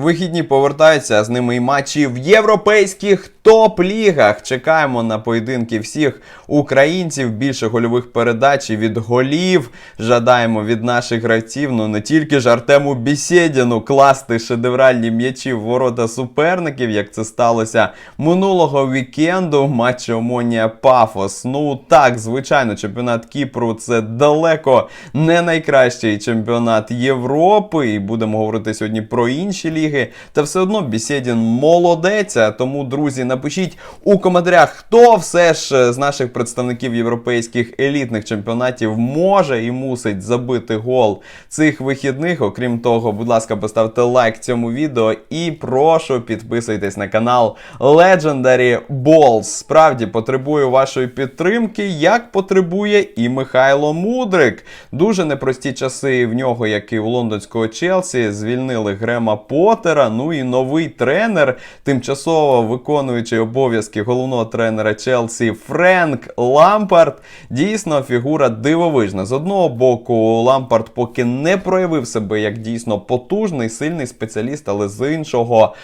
Вихідні повертаються, з ними і матчі в європейських топ-лігах. Чекаємо на поєдинки всіх українців, більше гольових передач і від голів. Жадаємо від наших гравців, ну не тільки ж Артему Бісєдіну класти шедевральні м'ячі в ворота суперників, як це сталося минулого вікенду. Матч Омонія Пафос. Ну так, звичайно, чемпіонат Кіпру це далеко не найкращий чемпіонат Європи. І будемо говорити сьогодні про інші ліги. Та все одно Бісєдін молодець. Тому, друзі, напишіть у коментарях, хто все ж з наших представників європейських елітних чемпіонатів може і мусить забити гол цих вихідних. Окрім того, будь ласка, поставте лайк цьому відео і прошу підписуйтесь на канал Legendary Balls. Справді потребую вашої підтримки, як потребує і Михайло Мудрик. Дуже непрості часи в нього, як і у лондонського Челсі, звільнили Грема Поттера. Ну і новий тренер, тимчасово виконуючий обов'язки головного тренера Челсі Френк Лампард. Дійсно, фігура дивовижна. З одного боку, Лампард поки не проявив себе як дійсно потужний, сильний спеціаліст, але з іншого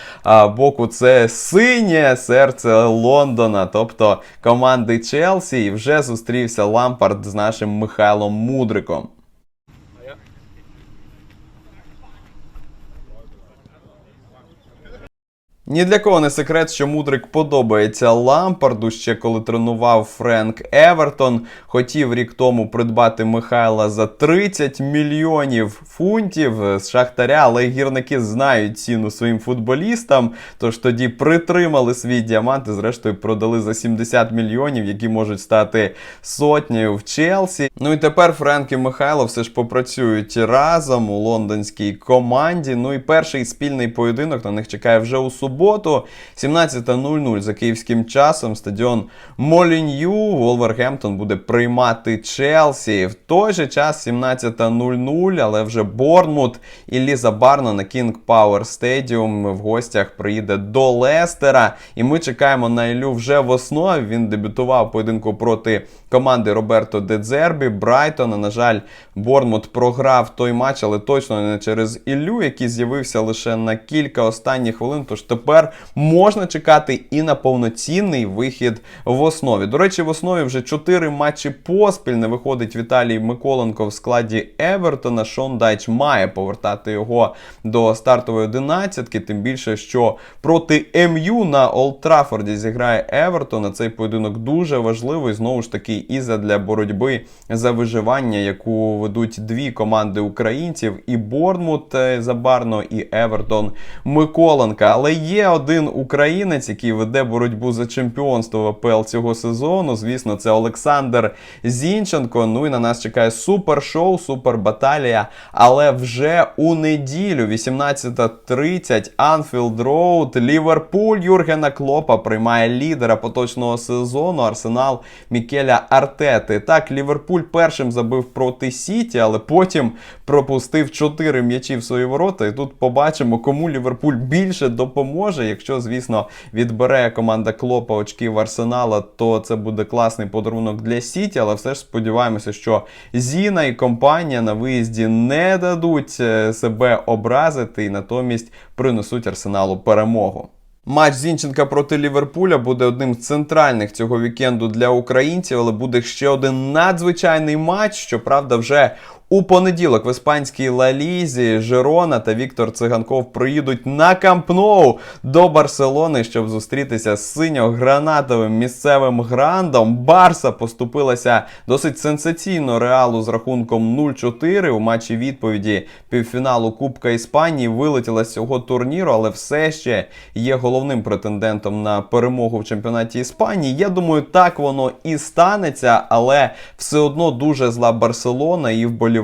боку, це синє серце Лондона, тобто команди Челсі. І вже зустрівся Лампард з нашим Михайлом Мудриком. Ні для кого не секрет, що Мудрик подобається Лампарду. Ще коли тренував Френк Евертон, хотів рік тому придбати Михайла за 30 мільйонів фунтів з Шахтаря, але гірники знають ціну своїм футболістам. Тож тоді притримали свій діамант і зрештою продали за 70 мільйонів, які можуть стати сотнею в Челсі. Ну і тепер Френк і Михайло все ж попрацюють разом у лондонській команді. Ну і перший спільний поєдинок на них чекає вже у суботу. 17.00 за київським часом. Стадіон Молінью. Волвергемптон буде приймати Челсі. В той же час 17.00, але вже Борнмут і Ліза Барно на King Power Stadium в гостях приїде до Лестера. І ми чекаємо на Іллю вже в основі. Він дебютував поєдинку проти команди Роберто Дедзербі, Брайтона. На жаль, Борнмут програв той матч, але точно не через Іллю, який з'явився лише на кілька останніх хвилин. Тож тепер можна чекати і на повноцінний вихід в основі. До речі, в основі вже 4 матчі поспіль не виходить Віталій Миколенко в складі Евертона. Шон Дайч має повертати його до стартової одинадцятки. Тим більше, що проти МЮ на Олд Траффорді зіграє Евертон. А Цей поєдинок дуже важливий. Знову ж таки, і задля боротьби за виживання, яку ведуть дві команди українців: і Борнмут е, Забарно, і Евертон Миколенка. Але є один українець, який веде боротьбу за чемпіонство в АПЛ цього сезону. Звісно, це Олександр Зінченко. Ну і на нас чекає супер шоу, супер баталія. Але вже у неділю, 18.30, Анфілд Роуд, Ліверпуль Юргена Клопа приймає лідера поточного сезону. Арсенал Мікеля Артети. Так, Ліверпуль першим забив проти Сіті, але потім пропустив 4 м'ячі в свої ворота. І тут побачимо, кому Ліверпуль більше допоможе. Якщо, звісно, відбере команда Клопа очків Арсенала, то це буде класний подарунок для Сіті. Але все ж сподіваємося, що Зіна і компанія на виїзді не дадуть е, себе образити і натомість принесуть Арсеналу перемогу. Матч Зінченка проти Ліверпуля буде одним з центральних цього вікенду для українців, але буде ще один надзвичайний матч. Щоправда, вже у понеділок в іспанській Ла-Лізі Жерона та Віктор Циганков приїдуть на Камп Ноу до Барселони, щоб зустрітися з синьо-гранатовим місцевим грандом. Барса поступилася досить сенсаційно реалу з рахунком 0-4 у матчі відповіді півфіналу Кубка Іспанії. Вилетіла з цього турніру, але все ще є головним претендентом на перемогу в чемпіонаті Іспанії. Я думаю, так воно і станеться, але все одно дуже зла Барселона і вболівальники.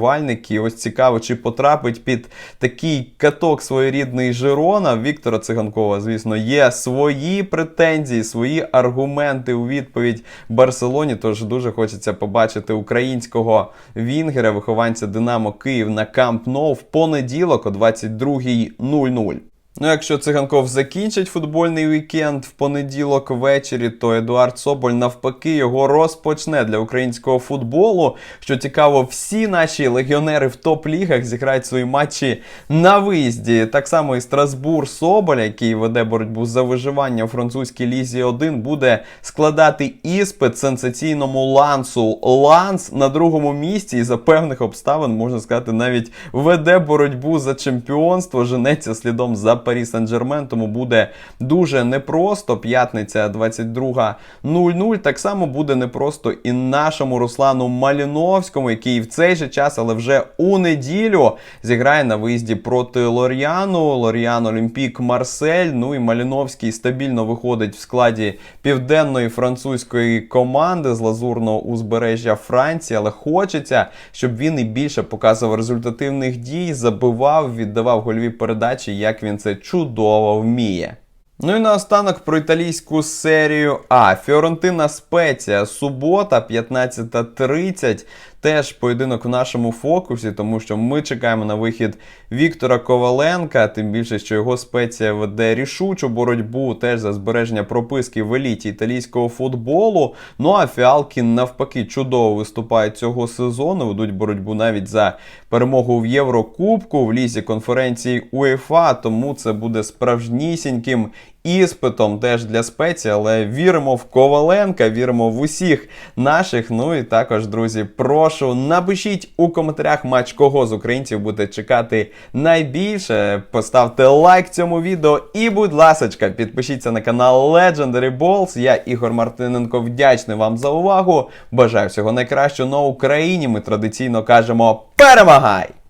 Ось цікаво, чи потрапить під такий каток своєрідний Жирона. Віктора Циганкова, звісно, є свої претензії, свої аргументи у відповідь Барселоні. Тож дуже хочеться побачити українського вінгера, вихованця Динамо Київ на Камп Ноу в понеділок о 22.00. Ну, якщо циганков закінчить футбольний вікенд в понеділок ввечері, то Едуард Соболь навпаки його розпочне для українського футболу. Що цікаво, всі наші легіонери в топ-лігах зіграють свої матчі на виїзді. Так само і Страсбур Соболя, який веде боротьбу за виживання у французькій лізі 1, буде складати іспит сенсаційному лансу. Ланс на другому місці і за певних обставин можна сказати, навіть веде боротьбу за чемпіонство. Женеться слідом за Парі Сен-Жермен, тому буде дуже непросто. П'ятниця 22.00. Так само буде непросто і нашому Руслану Маліновському, який в цей же час, але вже у неділю зіграє на виїзді проти Лор'яну. Лор'ян Олімпік Марсель. Ну і Маліновський стабільно виходить в складі південної французької команди з лазурного узбережжя Франції, але хочеться, щоб він і більше показував результативних дій, забивав, віддавав гольові передачі, як він це чудово вміє. Ну і наостанок про італійську серію А. Фіорентина Спеція. Субота, 15.30. Теж поєдинок в нашому фокусі, тому що ми чекаємо на вихід Віктора Коваленка, тим більше, що його спеція веде рішучу боротьбу теж за збереження прописки в еліті італійського футболу. Ну а фіалки навпаки чудово виступають цього сезону. Ведуть боротьбу навіть за перемогу в Єврокубку в лізі конференції УЄФА. Тому це буде справжнісіньким іспитом теж для спеції, але віримо в Коваленка, віримо в усіх наших. Ну і також, друзі, прошу напишіть у коментарях матч кого з українців будете чекати найбільше. Поставте лайк цьому відео і, будь ласочка, підпишіться на канал Legendary Balls. Я Ігор Мартиненко вдячний вам за увагу. Бажаю всього найкращого на Україні. Ми традиційно кажемо перемагай!